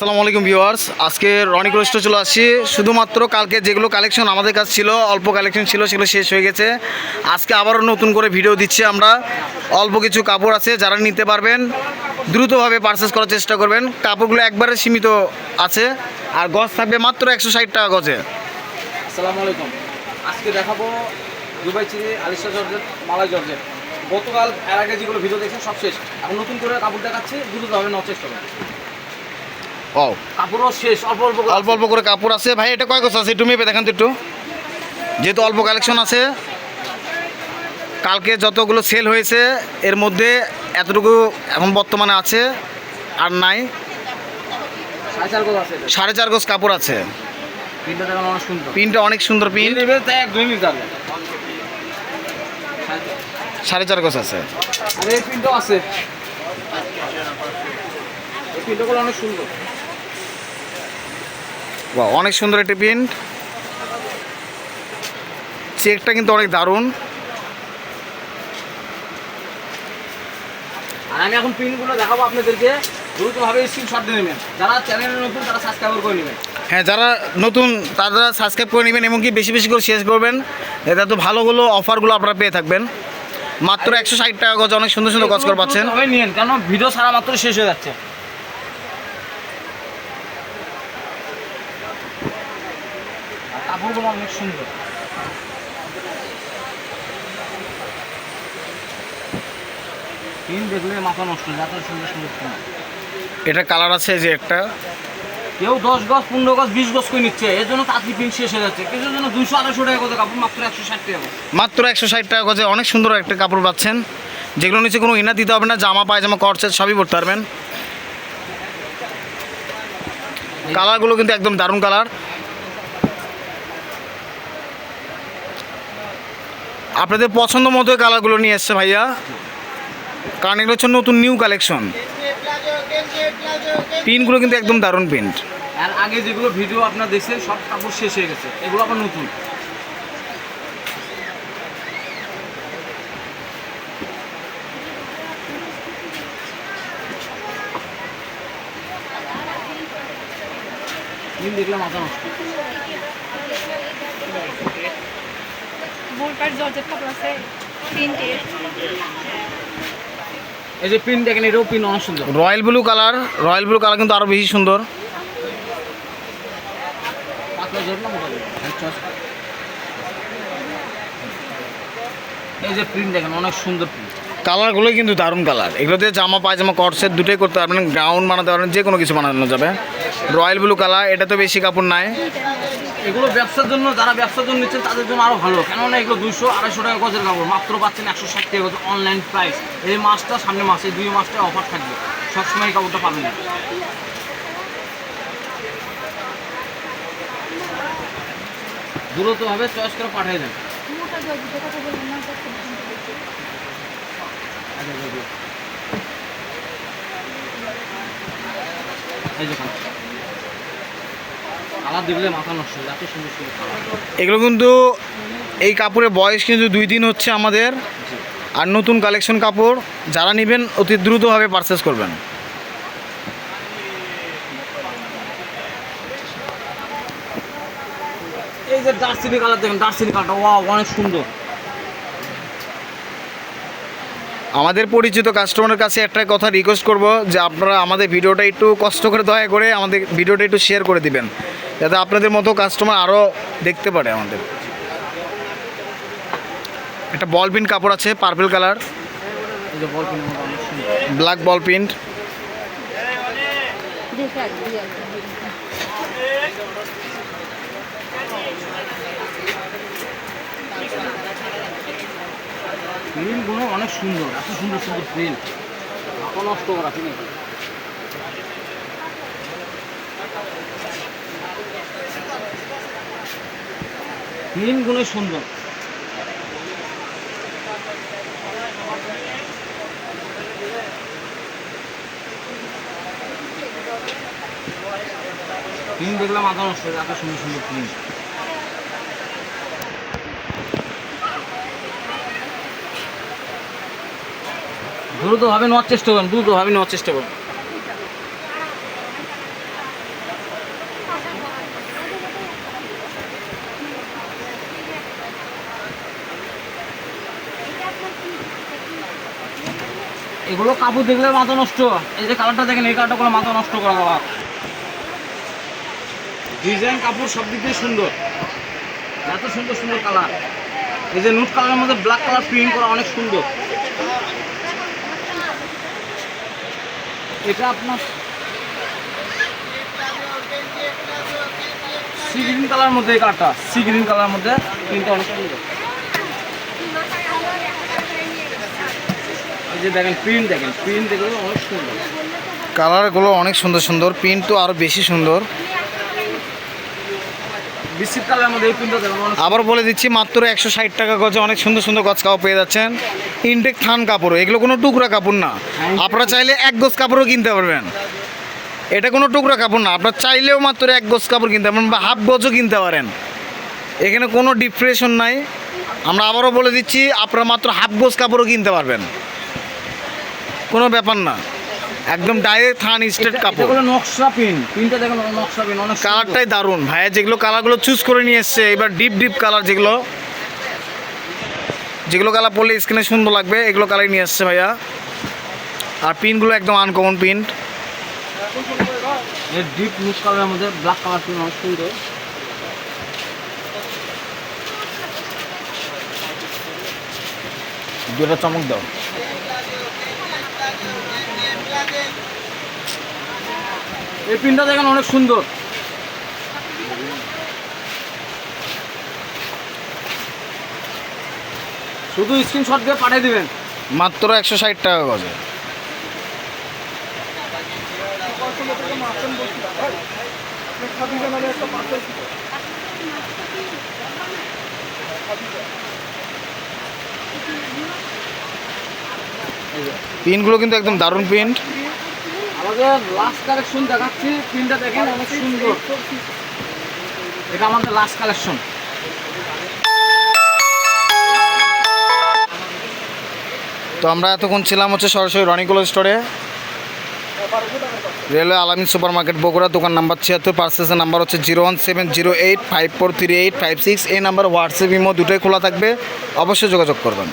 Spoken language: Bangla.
আসসালামু আলাইকুম ভিউয়ার্স। আজকে রনিক রোস্টে চলে আসছি। শুধুমাত্র কালকে যেগুলো কালেকশন আমাদের কাছে ছিল, অল্প কালেকশন ছিল, সেগুলো শেষ হয়ে গেছে। আজকে আবারও নতুন করে ভিডিও দিচ্ছি আমরা। অল্প কিছু কাপড় আছে, যারা নিতে পারবেন, দ্রুতভাবে পারচেস করার চেষ্টা করবেন। কাপড়গুলো একবারে সীমিত আছে, আর গজ থাকবে মাত্র একশো ষাট টাকা গজে। আসসালামু আলাইকুম। আজকে দেখাবো দুবাই চিনি আলিশা জর্জেট, মালাই জর্জেট। গতকাল এর আগে যেগুলো ভিডিও দেখছেন, সব শেষ। এখন নতুন করে কাপড় দেখাচ্ছি দ্রুত হবে নেওয়ার করবেন ও কাপড়ও শেষ অল্প অল্প করে অল্প অল্প করে কাপড় আছে। ভাই এটা কয় আছে? একটু মেপে দেখান তো একটু। যেহেতু অল্প কালেকশন আছে কালকে যতগুলো সেল হয়েছে এর মধ্যে এতটুকু এখন বর্তমানে আছে আর নাই। সাড়ে চার গজ কাপড় আছে। পিনটা অনেক সুন্দর। পিন। সাড়ে চার গজ আছে। আছে। অনেক সুন্দর। বাহ, অনেক সুন্দর একটি প্রিন্ট। চেকটা কিন্তু অনেক দারুণ। আর আমি এখন প্রিন্টগুলো দেখাবো আপনাদেরকে। দ্রুতভাবে স্ক্রিনশট দিয়ে নেবেন। যারা চ্যানেলে নতুন তারা সাবস্ক্রাইব করে নেবেন। হ্যাঁ যারা নতুন তারা সাবস্ক্রাইব করে নেবেন এবং কি বেশি বেশি করে শেষ করবেন। এতে তো ভালোগুলো অফারগুলো আপনারা পেয়ে থাকবেন। মাত্র একশো ষাট টাকা গজ অনেক সুন্দর সুন্দর গজ করে পাচ্ছেন। নিয়েন কারণ ভিডিও ছাড়া মাত্র শেষ হয়ে যাচ্ছে। আর অনেক সুন্দর। পিন দেখলে মাথা নষ্ট এত সুন্দর সুন্দর এটা কালার আছে যে একটা। কেউ দশ গজ পনেরো গজ বিশ গজ করে নিচ্ছে? এর জন্য তাঁতলি পিন শেষ হয়ে যাচ্ছে। কিছুর জন্য দুশো আড়াইশো টাকা করে কাপড় মাত্র একশো ষাট টাকা মাত্র একশো ষাট টাকা গজে অনেক সুন্দর একটা কাপড় পাচ্ছেন। যেগুলো নিচে কোনো ইনার দিতে হবে না জামা পায়জামা করছেট সবই পরতে পারবেন। কালারগুলো কিন্তু একদম দারুণ কালার। আপনাদের পছন্দ মতো কালারগুলো নিয়ে এসছে ভাইয়া। কারণ এগুলো হচ্ছে নতুন, নিউ কালেকশন। পিনগুলো কিন্তু একদম দারুণ প্রিন্ট। আর আগে যেগুলো ভিডিও আপনার দেখছেন, সব কাপড় শেষ হয়ে গেছে। এগুলো আবার নতুন। দিন দেখলে মাথা নষ্ট বোরকার জর্জেট কাপড় আছে প্রিন্টের এই যে পিন দেখেন এটাও পিন অনেক সুন্দর। Royal blue colour royal blue colour কিন্তু আরও বেশি সুন্দর। জোর? এই যে প্রিন্ট দেখেন অনেক সুন্দর প্রিন্ট কালারগুলো কিন্তু দারুণ কালার এগুলোতে জামা পায়জামা কটসেট দুটোই করতে পারবেন। গাউন বানাতে পারবেন যে কোনো কিছু বানানো যাবে। রয়্যাল ব্লু কালার এটা তো বেশি কাপড় নাই। এগুলো ব্যবসার জন্য, যারা ব্যবসার জন্য নিচ্ছেন, তাদের জন্য আরও ভালো। কেননা এগুলো দুইশো আড়াইশো টাকা গজের কাপড়, মাত্র পাচ্ছেন একশো ষাট টাকা গজ অনলাইন প্রাইস এই মাসটা সামনে মাসে দুই মাসটা অফার থাকবে। সবসময় এই কাপড়টা পাবেন। না দ্রুতভাবে চয়েস করে পাঠিয়ে দেন। মোটা জর্জেটের কথা বলবেন না কত আচ্ছা, আচ্ছা, আচ্ছা। এই যে কালার দেখলে মাথা নষ্ট এত সুন্দর সুন্দর এগুলো কিন্তু এই কাপড়ের বয়স কিন্তু দুই দিন হচ্ছে আমাদের। আর নতুন কালেকশন কাপড় যারা নেবেন অতি দ্রুতভাবে পারচেস করবেন। এই যে দার্সিনি কালার দেখেন দার্সিনি কালারটা ওয়া অনেক সুন্দর। আমাদের পরিচিত কাস্টমারের কাছে একটা কথা রিকোয়েস্ট করব যে আপনারা আমাদের ভিডিওটা একটু কষ্ট করে দয়া করে আমাদের ভিডিওটা একটু শেয়ার করে দিবেন। যাতে আপনাদের মতো কাস্টমার আরও দেখতে পারে আমাদের। একটা বল প্রিন্ট কাপড় আছে purple colour black ball print অনেক সুন্দর, এত সুন্দর সুন্দর প্রিন্ট নষ্ট করা আছে প্রিন্টগুলো সুন্দর। প্রিন্ট দেখলাম মাথা নষ্ট এত সুন্দর সুন্দর প্রিন্ট দ্রুতভাবে নেওয়ার চেষ্টা করুন, দ্রুতভাবে নেওয়ার চেষ্টা করুন। এগুলো কাপড় দেখলে মাথা নষ্ট। এই যে কালারটা দেখেন, এই কালারটা করে মাথা নষ্ট করা কালার ডিজাইন কাপড় সব দিক দিয়ে সুন্দর। এত সুন্দর সুন্দর কালার এই যে নুট কালারের মধ্যে ব্ল্যাক কালার প্রিন্ট করা অনেক সুন্দর। এটা আপনার সি গ্রিন কালার মধ্যে এই কালারটা সি গ্রিন কালার মধ্যে প্রিন্টটা অনেক সুন্দর। যে দেখেন প্রিন্ট দেখেন প্রিন্ট দেখলে অনেক সুন্দর। কালারগুলো অনেক সুন্দর সুন্দর প্রিন্ট তো আরও বেশি সুন্দর। বিস্কিট কালারের মধ্যে এই প্রিন্টটা দেখেন অনেক আবার বলে দিচ্ছি মাত্র একশো ষাট টাকা গজে অনেক সুন্দর সুন্দর গজ কাপড় পেয়ে যাচ্ছেন। ইনটেক থান কাপড় এগুলো কোনো টুকরা কাপড় না। আপনারা চাইলে এক গজ কাপড়ও কিনতে পারবেন। এটা কোনো টুকরা কাপড় না আপনার চাইলেও মাত্র এক গজ কাপড় কিনতে পারেন বা হাফ গজও কিনতে পারেন। এখানে কোনো ডিপ্রেশন নাই। আমরা আবারও বলে দিচ্ছি আপনারা মাত্র হাফ গজ কাপড়ও কিনতে পারবেন। কোনো ব্যাপার না। একদম ডাইরেক্ট থান স্টেট কাপড় এটা হলো নকশা পিন। পিনটা দেখেন নকশা পিন অনেক কালারটাই দারুণ। ভাইয়া যেগুলো কালারগুলো চুজ করে নিয়ে এসছে এবার ডিপ ডিপ কালার যেগুলো যেগুলো কালার পরলে স্কিনে সুন্দর লাগবে এগুলো কালার নিয়ে এসছে ভাইয়া। আর পিনগুলো একদম আনকমন প্রিন্ট ডিপ নুট কালারের মধ্যে ব্ল্যাক কালার পিন অনেক সুন্দর। দুটা চমক দাও। এই পিনটা দেখেন অনেক সুন্দর। শুধু স্ক্রিনশট দিয়ে পাঠিয়ে দিবেন। মাত্র একশো ষাট টাকা গজে। পিনগুলো কিন্তু একদম দারুণ প্রিন্ট আমাদের লাস্ট কালেকশন দেখাচ্ছি দেখেন অনেক সুন্দর। এটা আমাদের লাস্ট কালেকশন তো আমরা এতক্ষণ ছিলাম হচ্ছে সরাসরি রনিকুলো স্টোরে রেলওয়ে আলামিন সুপার মার্কেট বগুড়া দোকান নাম্বার ছিয়াত্তর পার্সেসের নাম্বার হচ্ছে zero one seven zero eight five four three eight five six এই নাম্বার হোয়াটসঅ্যাপ ইমো দুটোই খোলা থাকবে। অবশ্যই যোগাযোগ করবেন।